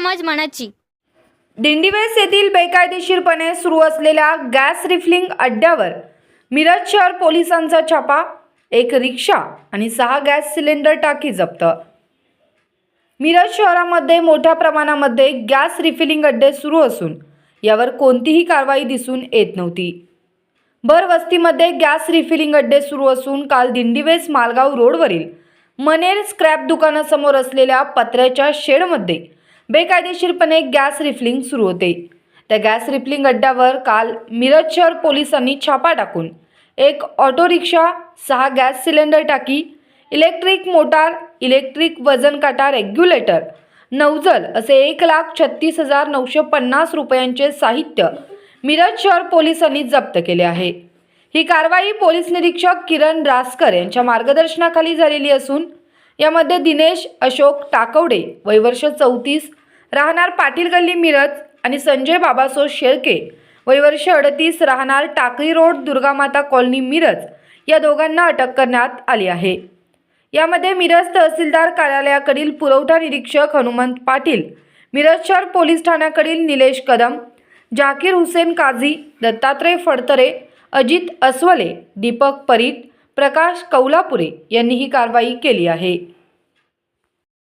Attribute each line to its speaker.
Speaker 1: दुकानाची
Speaker 2: दिंडीवेस येथील बेकायदेशीरपणे सुरू असलेल्या गॅस रिफिलिंग अड्ड्यावर मिरज शहर पोलिसांचा छापा एक रिक्षा आणि सहा गॅस सिलेंडर टाकी जप्त. मिरज शहरामध्ये मोठ्या प्रमाणामध्ये गॅस रिफिलिंग अड्डे सुरू असून यावर कोणतीही कारवाई दिसून येत नव्हती. भर वस्तीमध्ये गॅस रिफिलिंग अड्डे सुरू असून काल दिंडीवेस मालगाव रोडवरील मनेर स्क्रॅप दुकानासमोर असलेल्या पत्र्याच्या शेडमध्ये बेकायदेशीरपणे गॅस रिफिलिंग सुरू होते. त्या गॅस रिफिलिंग अड्ड्यावर काल मिरज शहर पोलिसांनी छापा टाकून एक ऑटो रिक्षा सहा गॅस सिलेंडर टाकी इलेक्ट्रिक मोटार इलेक्ट्रिक वजन काटा रेग्युलेटर नौजल असे एक लाख छत्तीस हजार नऊशे पन्नास रुपयांचे साहित्य मिरज शहर पोलिसांनी जप्त केले आहे. ही कारवाई पोलीस निरीक्षक किरण रासकर यांच्या मार्गदर्शनाखाली झालेली असून यामध्ये दिनेश अशोक टाकवडे वयवर्ष चौतीस राहणार पाटील गल्ली मिरज आणि संजय बाबासो शेळके वयवर्ष अडतीस राहणार टाकळी रोड दुर्गामाता कॉलनी मिरज या दोघांना अटक करण्यात आली आहे. यामध्ये मिरज तहसीलदार कार्यालयाकडील पुरवठा निरीक्षक हनुमंत पाटील मिरज शहर पोलीस ठाण्याकडील निलेश कदम जाकीर हुसेन काझी दत्तात्रय फडतरे अजित अस्वले दीपक परीट प्रकाश कौलापुरे यांनी ही कारवाई केली आहे.